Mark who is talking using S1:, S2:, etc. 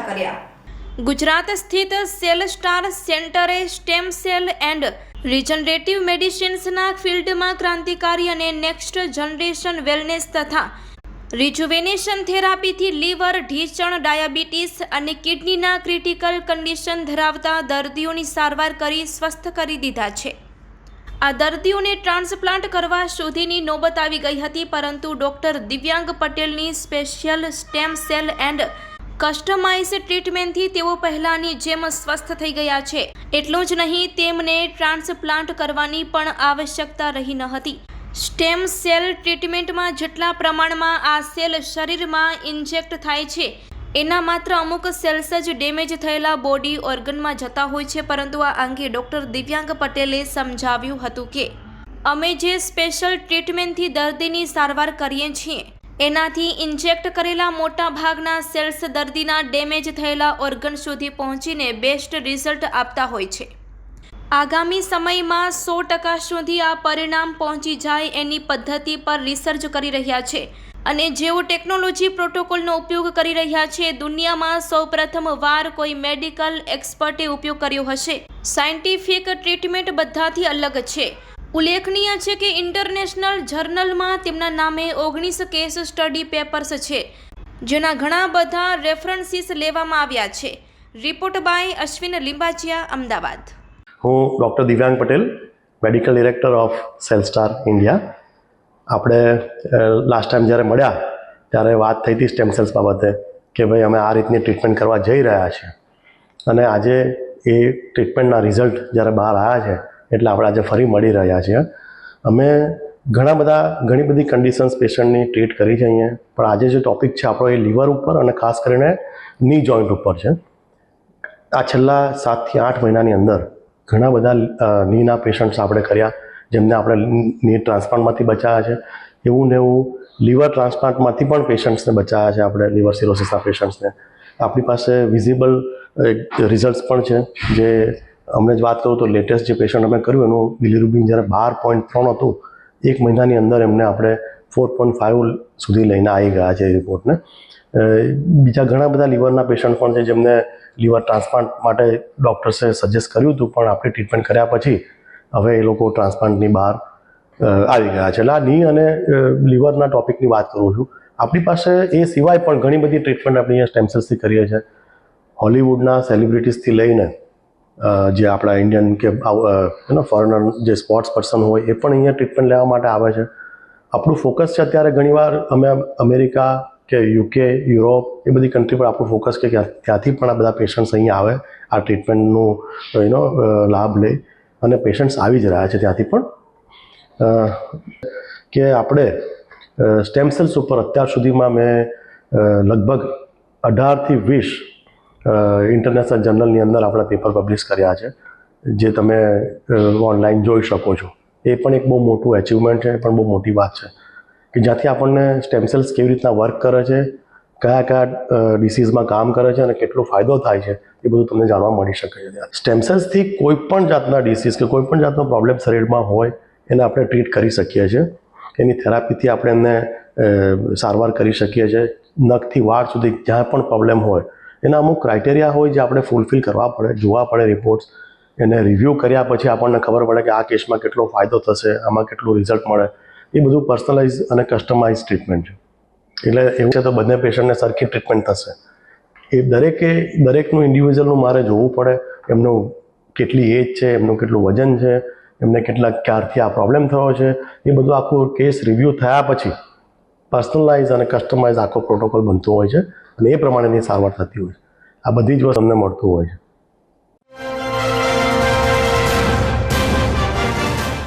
S1: કર્યા. ગુજરાત સ્થિત cell star સેન્ટરે સ્ટેમ સેલ એન્ડ રિજનરેટિવ મેડિસિન્સના ફિલ્ડમાં ક્રાંતિકારી અને નેક્સ્ટ જનરેશન વેલનેસ તથા રિજુવેનેશન થેરાપીથી લીવર, ઢીચણ, ડાયાબિટીસ અને કિડનીના ક્રિટિકલ કન્ડિશન ધરાવતા દર્દીઓની સારવાર કરી સ્વસ્થ કરી દીધા છે. આ દર્દીઓને ટ્રાન્સપ્લાન્ટ કરવા સુધીની નોબત આવી ગઈ હતી, પરંતુ ડોક્ટર દિવ્યાંગ પટેલની special stem cell and customise ટ્રીટમેન્ટથી તેઓ પહેલાંની જેમ સ્વસ્થ થઈ ગયા છે. એટલું જ નહીં, તેમને ટ્રાન્સપ્લાન્ટ કરવાની પણ આવશ્યકતા રહી ન હતી. સ્ટેમ સેલ ટ્રીટમેન્ટમાં જેટલા પ્રમાણમાં આ સેલ શરીરમાં ઇન્જેક્ટ થાય છે એના માત્ર અમુક સેલ્સ જ ડેમેજ થયેલા બોડી ઓર્ગનમાં જતા હોય છે, પરંતુ આ અંગે ડૉક્ટર દિવ્યાંગ પટેલે સમજાવ્યું હતું કે, અમે જે સ્પેશિયલ ટ્રીટમેન્ટથી દર્દીની સારવાર કરીએ છીએ, એનાથી ઇન્જેક્ટ કરેલા મોટા ભાગના સેલ્સ દર્દીના ડેમેજ થયેલા ઓર્ગન સુધી પહોંચીને બેસ્ટ રિઝલ્ટ આપતા હોય છે. આગામી સમયમાં સો ટકા સુધી આ પરિણામ પહોંચી જાય એની પદ્ધતિ પર રિસર્ચ કરી રહ્યા છે. અને જેઓ ટેકનોલોજી પ્રોટોકોલનો ઉપયોગ કરી રહ્યા છે, દુનિયામાં સૌપ્રથમ વાર કોઈ મેડિકલ એક્સપર્ટે ઉપયોગ કર્યો હશે. સાયન્ટિફિક ટ્રીટમેન્ટ બધાથી અલગ છે. ઉલ્લેખનીય છે કે ઇન્ટરનેશનલ જર્નલમાં તેમના નામે ઓગણીસ કેસ સ્ટડી પેપર્સ છે, જેના ઘણા બધા રેફરન્સીસ લેવામાં આવ્યા છે. Report by Ashwin Limbachiya Ahmedabad.
S2: હું doctor Divyang Patel medical director of Cellstar India આપણે લાસ્ટ ટાઈમ જ્યારે મળ્યા, ત્યારે વાત થઈ હતી સ્ટેમ સેલ્સ બાબતે કે ભાઈ અમે આ રીતની ટ્રીટમેન્ટ કરવા જઈ રહ્યા છીએ. અને આજે એ ટ્રીટમેન્ટના રિઝલ્ટ જ્યારે બહાર આવ્યા છે, એટલે આપણે આજે ફરી મળી રહ્યા છીએ. અમે ઘણા બધા, ઘણી બધી કન્ડિશન્સ પેશન્ટની ટ્રીટ કરી છે અહીંયા. પણ આજે જે ટૉપિક છે આપણો એ લીવર ઉપર અને ખાસ કરીને ની જોઈન્ટ ઉપર છે. આ છેલ્લા સાતથી આઠ મહિનાની અંદર ઘણા બધા નીના પેશન્ટ્સ આપણે કર્યા. જેમને આપણે ની ટ્રાન્સપ્લાન્ટમાંથી બચાવ્યા છે. એવું ને એવું લીવર ટ્રાન્સપ્લાન્ટમાંથી પણ પેશન્ટ્સને બચાવ્યા છે આપણે, લીવર સિરોસિસના પેશન્ટ્સને. આપણી પાસે વિઝિબલ રિઝલ્ટ્સ પણ છે. જે અમને જ વાત કરું તો લેટેસ્ટ જે પેશન્ટ અમે કર્યું, એનું બિલીરુબિન જ્યારે બાર પોઈન્ટ ત્રણ હતું, એક મહિનાની અંદર એમને આપણે ફોર પોઈન્ટ ફાઇવ સુધી લઈને આવી ગયા છે એ રિપોર્ટને. બીજા ઘણા બધા લીવરના પેશન્ટ પણ છે જેમને લીવર ટ્રાન્સપ્લાન્ટ માટે ડૉક્ટર્સે સજેસ્ટ કર્યું હતું, પણ આપણે ટ્રીટમેન્ટ કર્યા પછી હવે એ લોકો ટ્રાન્સપ્લાન્ટની બહાર આવી ગયા છે. એટલે આ ની અને લિવરના ટોપિકની વાત કરું છું. આપણી પાસે એ સિવાય પણ ઘણી બધી ટ્રીટમેન્ટ આપણે અહીંયા સ્ટેમસેલ્સથી કરીએ છીએ. હોલિવૂડના સેલિબ્રિટીઝથી લઈને જે આપણા ઇન્ડિયન કે ફોરેનર જે સ્પોર્ટ્સ પર્સન હોય એ પણ અહીંયા ટ્રીટમેન્ટ લેવા માટે આવે છે. આપણું ફોકસ છે અત્યારે ઘણીવાર અમે અમેરિકા કે યુકે, યુરોપ એ બધી કન્ટ્રી પર આપણું ફોકસ કે ત્યાંથી પણ આ બધા પેશન્ટ્સ અહીંયા આવે, આ ટ્રીટમેન્ટનું યુનો લાભ લે. અને પેશન્ટ્સ આવી જ રહ્યા છે ત્યાંથી પણ. કે આપણે સ્ટેમ સેલ્સ ઉપર અત્યાર સુધીમાં મેં લગભગ અઢારથી વીસ ઇન્ટરનેશનલ જર્નલની અંદર આપણા પેપર પબ્લિશ કર્યા છે, જે તમે ઓનલાઈન જોઈ શકો છો. એ પણ એક બહુ મોટું એચિવમેન્ટ છે પણ બહુ મોટી વાત છે. કે જ્યાંથી આપણને સ્ટેમ સેલ્સ કેવી રીતના વર્ક કરે છે કયા કયા ડિસીઝમાં કામ કરે છે અને કેટલો ફાયદો થાય છે, એ બધું તમને જાણવા મળી શકે છે. સ્ટેમસેલ્સથી કોઈ પણ જાતના ડિસીઝ કે કોઈ પણ જાતનો પ્રોબ્લેમ શરીરમાં હોય, એને આપણે ટ્રીટ કરી શકીએ છીએ. એની થેરાપીથી આપણે એમને સારવાર કરી શકીએ છીએ. નખથી વાળ સુધી જ્યાં પણ પ્રોબ્લેમ હોય, એના અમુક ક્રાઇટેરિયા હોય જે આપણે ફૂલફિલ કરવા પડે, જોવા પડે રિપોર્ટ્સ એને રિવ્યૂ કર્યા પછી આપણને ખબર પડે કે આ કેસમાં કેટલો ફાયદો થશે, આમાં કેટલું રિઝલ્ટ મળે. એ બધું પર્સનલાઇઝ અને કસ્ટમાઇઝ ટ્રીટમેન્ટ છે. એટલે એવું છે તો બંને પેશન્ટને સરખી ટ્રીટમેન્ટ થશે. એ દરેકે, દરેકનું ઇન્ડિવિજ્યુઅલનું મારે જોવું પડે, એમનું કેટલી એજ છે, એમનું કેટલું વજન છે, એમને કેટલા, ક્યારથી આ પ્રોબ્લેમ થયો છે, એ બધું આખું કેસ રિવ્યૂ થયા પછી પર્સનલાઇઝ અને કસ્ટમાઇઝ આખો પ્રોટોકોલ બનતો હોય છે અને એ પ્રમાણેની સારવાર થતી હોય છે. આ બધી જ વસ્તુ અમને મળતું હોય છે.